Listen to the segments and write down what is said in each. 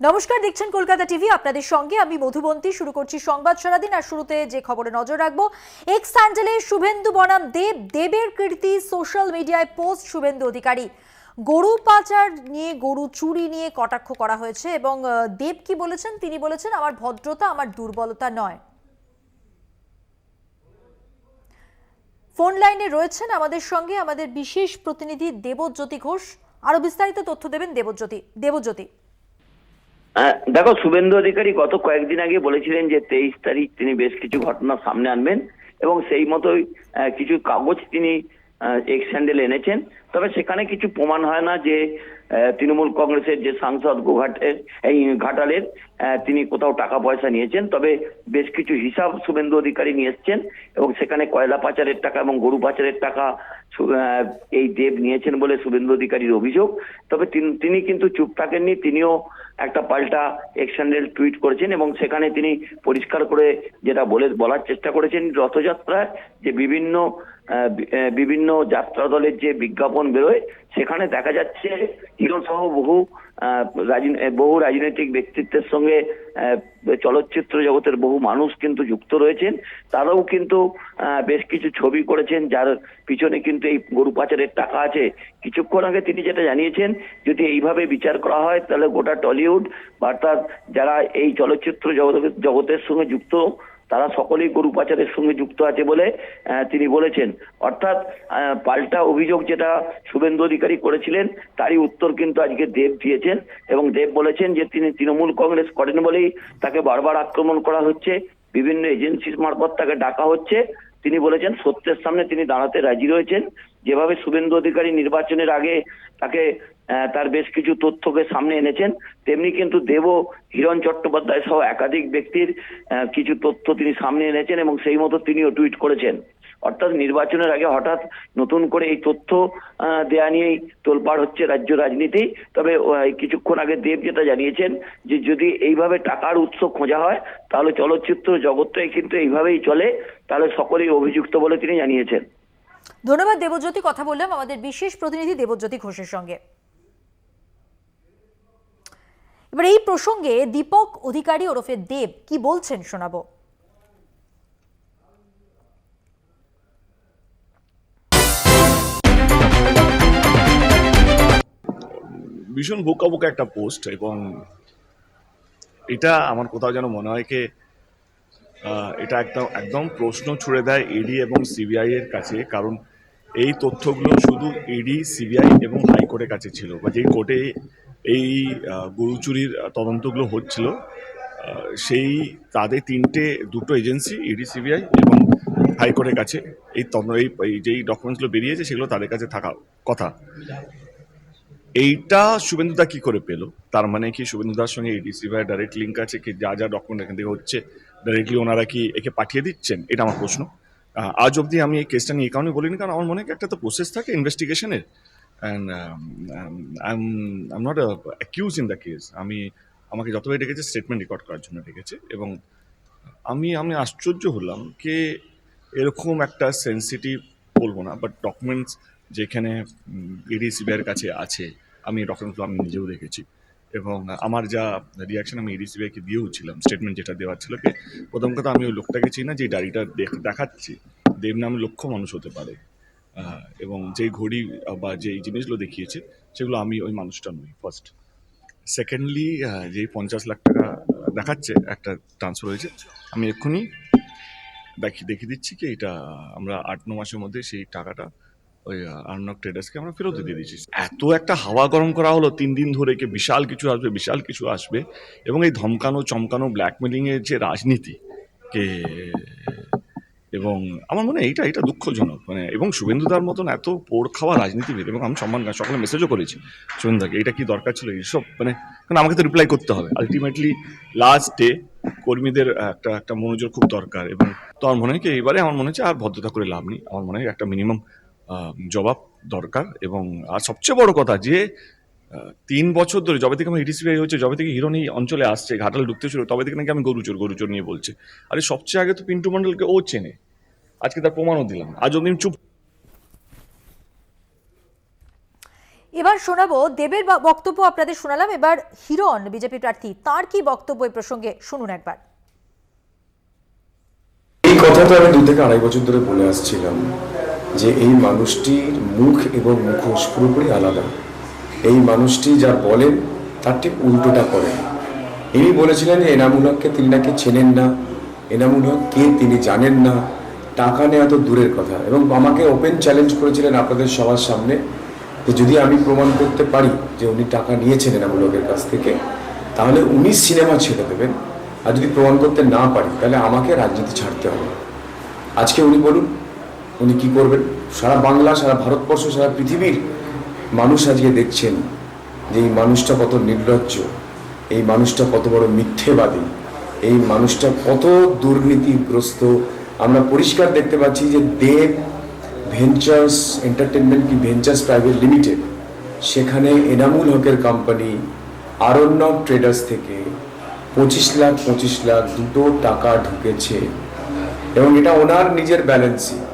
নমস্কার, দেখছেন কলকাতা টিভি। আপনাদের সঙ্গে আমি মধুবন্তী। শুরু করছি সংবাদ সারাদিন আর শুরুতে যে খবরে নজর রাখব এক্স স্যান্ডেলে শুভেন্দু বনাম দেব। দেবের কীর্তি সোশ্যাল মিডিয়ায় পোস্ট শুভেন্দু অধিকারী। গরু পাচার নিয়ে, গরু চুরি নিয়ে কটাক্ষ করা হয়েছে এবং দেব কি বলেছেন? তিনি বলেছেন, আমার ভদ্রতা, আমার দুর্বলতা নয়। ফোন লাইনে রয়েছেন আমাদের সঙ্গে আমাদের বিশেষ প্রতিনিধি দেবজ্যোতি ঘোষ। আরও বিস্তারিত তথ্য দেবেন দেবজ্যোতি দেবজ্যোতি। দেখো, শুভেন্দু অধিকারী গত কয়েকদিন আগে বলেছিলেন যে তেইশ তারিখ তিনি বেশ কিছু ঘটনা সামনে আনবেন এবং সেই মতোই কিছু কাগজ তিনি এক্স হ্যান্ডেল এনেছেন। তবে সেখানে কিছু প্রমাণ হয় না যে তৃণমূল কংগ্রেসের যে সাংসদ গোঘাটের এই ঘাটালের তিনি কোথাও টাকা পয়সা নিয়েছেন, তবে বেশ কিছু হিসাব শুভেন্দু অধিকারী নিয়ে এসছেন এবং সেখানে কয়লা পাচারের টাকা এবং গরু পাচারের টাকা এই দেব নিয়েছেন বলে শুভেন্দু অধিকারীর অভিযোগ। তবে তিন- কিন্তু চুপ থাকেননি, তিনিও একটা পাল্টা এক্সহ্যান্ডেল টুইট করেছেন এবং সেখানে তিনি পরিষ্কার করে যেটা বলে, বলার চেষ্টা করেছেন রথযাত্রায় যে বিভিন্ন বিভিন্ন যাত্রা দলের যে বিজ্ঞাপন বেরোয়, সেখানে দেখা যাচ্ছে হিরো সহ বহু বহু রাজনৈতিক ব্যক্তিত্বের সঙ্গে চলচ্চিত্র জগতের বহু মানুষ কিন্তু যুক্ত রয়েছেন। তারাও কিন্তু বেশ কিছু ছবি করেছেন, যার পিছনে কিন্তু এই গরু পাচারের টাকা আছে। কিছুক্ষণ আগে তিনি যেটা জানিয়েছেন, যদি এইভাবে বিচার করা হয়, তাহলে গোটা টলিউড, অর্থাৎ যারা এই চলচ্চিত্র জগতের সঙ্গে যুক্ত তারা সকলেই গরু পাচারের সঙ্গে যুক্ত আছে বলে তিনি বলেছেন। অর্থাৎ পাল্টা অভিযোগ যেটা শুভেন্দু অধিকারী করেছিলেন, তারই উত্তর কিন্তু আজকে দেব দিয়েছেন এবং দেব বলেছেন যে তিনি তৃণমূল কংগ্রেস করেন বলেই তাকে বারবার আক্রমণ করা হচ্ছে, বিভিন্ন এজেন্সির মারফত তাকে ডাকা হচ্ছে। তিনি বলেছেন, সত্যের সামনে তিনি দাঁড়াতে রাজি রয়েছেন। যেভাবে শুভেন্দু অধিকারী নির্বাচনের আগে তাকে তার বেশ কিছু তথ্যকে সামনে এনেছেন, তেমনি কিন্তু দেব, হিরণ চট্টোপাধ্যায় সহ একাধিক ব্যক্তির কিছু তথ্য তিনি সামনে এনেছেন এবং সেই মতো তিনিও টুইট করেছেন। অর্থাৎ নির্বাচনের আগে হঠাৎ নতুন করে এই তথ্য দেয়া নিয়েই তোলপাড় হচ্ছে রাজ্য রাজনীতি। তবে কিছুক্ষণ আগে দেব যেটা জানিয়েছেন যে যদি এইভাবে টাকার উৎস খোঁজা হয়, তাহলে চলচ্চিত্র জগৎটাই কিন্তু এইভাবেই চলে, তাহলে সকলেই অভিযুক্ত বলে তিনি জানিয়েছেন। ধন্যবাদ দেবজ্যোতি, কথা বললাম আমাদের বিশেষ প্রতিনিধি দেবজ্যোতি ঘোষের সঙ্গে। এবার এই প্রসঙ্গে দীপক অধিকারী ওরফে দেব কি বলছেন শোনাবো। ভীষণ বোকা বোকা একটা পোস্ট এবং এটা আমার কোথাও যেন মনে হয় কি এটা একদম একদম প্রশ্ন ছুড়ে দেয় ইডি এবং সিবিআই এর কাছে কারণ এই তথ্যগুলো শুধু ইডি সিবিআই এবং হাইকোর্টের কাছে ছিল বা যেই কোর্টে এই আহ, গরু চুরির তদন্তগুলো হচ্ছিল সেই তাদের তিনটে দুটো এজেন্সি ইডি সিবিআই এবং হাইকোর্টের কাছে এই এই যেই ডকুমেন্টসগুলো বেরিয়েছে সেগুলো তাদের কাছে থাকা কথা। এইটা শুভেন্দুদা কি করে পেল? তার মানে কি শুভেন্দুদার সঙ্গে এডিসি ভাই ডাইরেক্ট লিঙ্ক আছে কি যা যা ডকুমেন্ট এখান থেকে হচ্ছে ডাইরেক্টলি ওনারা কি একে পাঠিয়ে দিচ্ছেন? এটা আমার প্রশ্ন। আজ অবধি আমি এই কেসটা নিয়ে কারণে বলিনি, কারণ আমার মনে হয় একটা তো প্রসেস থাকে ইনভেস্টিগেশনের and I am not accuse in the case আমি, আমাকে যতবারই ডেকেছে স্টেটমেন্ট রেকর্ড করার জন্য ডেকেছে। এবং আমি আমি আশ্চর্য হলাম যে এরকম একটা সেন্সিটিভ বলব না বাট ডকুমেন্টস যেখানে ইডি সিবিআইয়ের কাছে আছে, আমি ডকুমেন্টগুলো আমি নিজেও দেখেছি। এবং আমার যা রিয়াকশন আমি ইডি সিবিআইকে দিয়েও ছিলাম স্টেটমেন্ট যেটা দেওয়ার ছিল কি প্রথম কথা আমি ওই লোকটাকে চিনি না, যে দেখ- দেখাচ্ছি। দেব নামে লক্ষ মানুষ হতে পারে। এবং যেই ঘড়ি বা যেই জিনিসগুলো দেখিয়েছে, সেগুলো আমি ওই মানুষটা নই ফার্স্ট সেকেন্ডলি যেই পঞ্চাশ লাখ টাকা দেখাচ্ছে, একটা ট্রান্সফার হয়েছে, আমি এক্ষুনি দেখি, দেখিয়ে দিচ্ছি কি এটা আমরা আট, ন মাসের মধ্যে সেই টাকাটা ওই আর্নক ট্রেডার্সকে আমরা ফেরত দিয়ে দিয়েছি। এত একটা হাওয়া গরম করা হলো তিন দিন ধরে কি বিশাল কিছু আসবে বিশাল কিছু আসবে। এবং এই ধমকানো চমকানো ব্ল্যাকমেলিংয়ের যে রাজনীতি কে এবং আমার মনে হয় এইটা এটা দুঃখজনক। মানে এবং শুভেন্দুদার মতন এত পোড় খাওয়া রাজনীতিবিদ এবং আমি সম্মান সকলে মেসেজও করেছি শুভেন্দুদাকে এটা কি দরকার ছিল? এইসব মানে কারণ আমাকে তো রিপ্লাই করতে হবে। আলটিমেটলি লাস্ট ডে কর্মীদের একটা একটা মনোযোগ খুব দরকার। এবং তো আমার মনে হয় কি এবারে আমার মনে হচ্ছে আর ভদ্রতা করে লাভ নেই। আমার মনে হয় একটা মিনিমাম জবাব দরকার এবং আর সবচেয়ে বড় কথা যে তিন বছর ধরে যবে থেকে আমার ইডিসিবিআই হচ্ছে যবে থেকে হিরোন এই অঞ্চলে আসছে ঘাটাল ঢুকতে শুরু তবে থেকে নাকি আমি গরুচোর গরুচোর নিয়ে বলছে। আরে সবচেয়ে আগে তো পিন্টু মণ্ডলকে ও চেনে। আজকে তার প্রমাণও দিলাম আজ অব্দি চুপ এবার শোনাবো দেবের বা- বক্তব্য আপনাদের শোনালাম। এবার হিরণ বিজেপি প্রার্থী তার কি বক্তব্য এই প্রসঙ্গে শুনুন একবার। এই কথা তো আমি দু থেকে আড়াই বছর ধরে বলে আসছিলাম। যে এই মানুষটির মুখ এবং মুখোশ পুরোপুরি আলাদা। এই মানুষটি যা বলেন, তার ঠিক উল্টোটা করেন ইনি বলেছিলেন যে এনামুল হককে তিনি নাকি চেনেন না এনামুল হক কে তিনি জানেন না, টাকা নেওয়া তো দূরের কথা। এবং আমাকে ওপেন চ্যালেঞ্জ করেছিলেন আপনাদের সবার সামনে যে যদি আমি প্রমাণ করতে পারি যে উনি টাকা নিয়েছেন এনামুল হকের কাছ থেকে, তাহলে উনি সিনেমা ছেড়ে দেবেন। আর যদি প্রমাণ করতে না পারি, তাহলে আমাকে রাজনীতি ছাড়তে হবে। আজকে উনি বলুন উনি কি করবেন? সারা বাংলা, সারা ভারতবর্ষ, সারা পৃথিবীর মানুষ আজকে দেখছেন যে এই মানুষটা কত নির্লজ্জ, এই মানুষটা কত বড় মিথ্যেবাদী, এই মানুষটা কত দুর্নীতিগ্রস্ত। আমরা পরিষ্কার দেখতে পাচ্ছি যে দেব ভেঞ্চার্স এন্টারটেনমেন্ট কি ভেঞ্চার্স প্রাইভেট লিমিটেড? সেখানে এনামুল হকের কোম্পানি, আরণ্যক ট্রেডার্স থেকে পঁচিশ লাখ পঁচিশ লাখ দুটো টাকা ঢুকেছে। এবং এটা ওনার নিজের ব্যালেন্স শিট।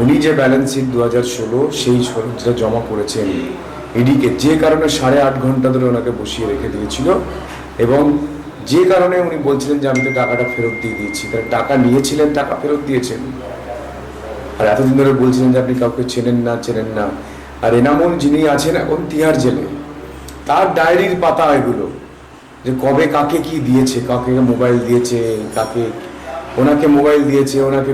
উনি যে ব্যালেন্স শিট দু হাজার ষোলো সেই যেটা জমা করেছেন। ইডিকে যে কারণে সাড়ে আট ঘণ্টা ধরে ওনাকে বসিয়ে রেখে দিয়েছিল এবং যে কারণে উনি বলছিলেন যে আমি তো টাকাটা ফেরত দিয়ে দিয়েছি। তারা টাকা নিয়েছিলেন, টাকা ফেরত দিয়েছেন। আর এতদিন ধরে বলছিলেন যে আপনি কাউকে চেনেন না চেনেন না। আর এনামুল যিনি আছেন এখন তিহার জেলে, তার ডায়েরির পাতা এগুলো, যে কবে কাকে কি দিয়েছে, কাকে মোবাইল দিয়েছে, কাকে, ওনাকে মোবাইল দিয়েছে, ওনাকে